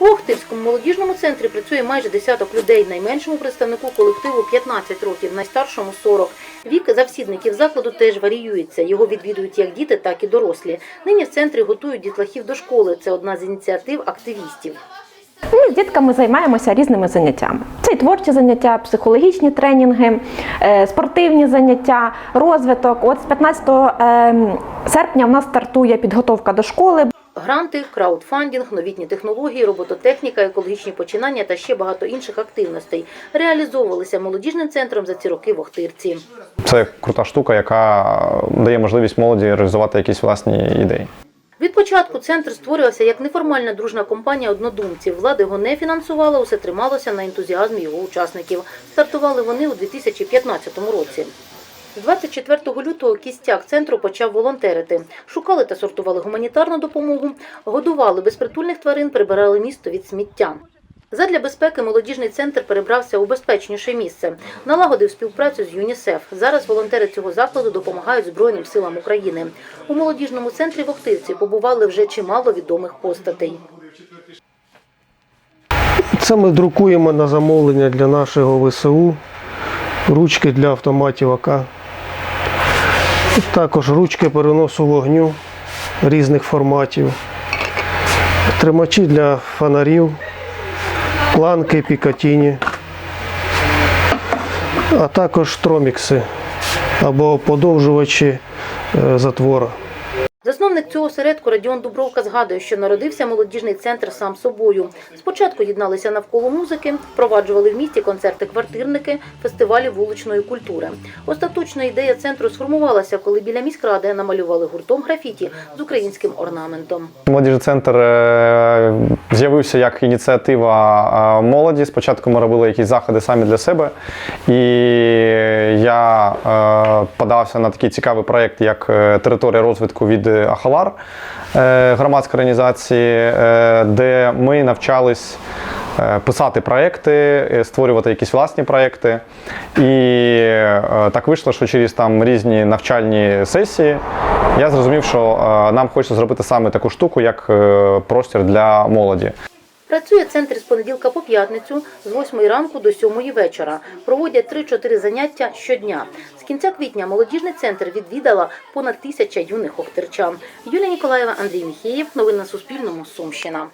У Охтирському молодіжному центрі працює майже десяток людей. Найменшому представнику колективу 15 років, найстаршому 40. Вік завсідників закладу теж варіюється. Його відвідують як діти, так і дорослі. Нині в центрі готують дітлахів до школи. Це одна з ініціатив активістів. Ми з дітками займаємося різними заняттями. Це і творчі заняття, психологічні тренінги, е, спортивні заняття, розвиток. От з 15 ем, серпня в нас стартує підготовка до школи. Гранти, краудфандинг, новітні технології, робототехніка, екологічні починання та ще багато інших активностей реалізовувалися молодіжним центром за ці роки в Охтирці. Це крута штука, яка дає можливість молоді реалізувати якісь власні ідеї. Від початку центр створювався як неформальна дружна компанія однодумців. Влада його не фінансувала, усе трималося на ентузіазмі його учасників. Стартували вони у 2015 році. З 24 лютого кістяк центру почав волонтерити. Шукали та сортували гуманітарну допомогу, годували безпритульних тварин, прибирали місто від сміття. Задля безпеки молодіжний центр перебрався у безпечніше місце, налагодив співпрацю з ЮНІСЕФ. Зараз волонтери цього закладу допомагають Збройним силам України. У молодіжному центрі в Охтирці побували вже чимало відомих постатей. Це ми друкуємо на замовлення для нашого ВСУ, ручки для автоматів АК. Також ручки переносу вогню різних форматів, тримачі для фонарів, планки Пікатіні, а також тромікси або подовжувачі е, затвора. Засновник цього осередку Радіон Дубровка згадує, що народився молодіжний центр сам собою. Спочатку єдналися навколо музики, впроваджували в місті концерти-квартирники, фестивалі вуличної культури. Остаточно ідея центру сформувалася, коли біля міськради намалювали гуртом графіті з українським орнаментом. Молодіжний центр е, з'явився як ініціатива е, молоді. Спочатку ми робили якісь заходи самі для себе, і я е, подався на такий цікавий проєкт, як е, територія розвитку від Ахалар, е, громадської організації, е, де ми навчались. е, Писати проекти, е, створювати якісь власні проекти. І так вийшло, що через там різні навчальні сесії я зрозумів, що нам хочеться зробити саме таку штуку, як простір для молоді. Працює центр з понеділка по п'ятницю з 8 ранку до 7 вечора. Проводять 3-4 заняття щодня. З кінця квітня молодіжний центр відвідала понад тисяча юних охтерчан. Юлія Ніколаєва, Андрій Міхеєв. Новини на Суспільному. Сумщина.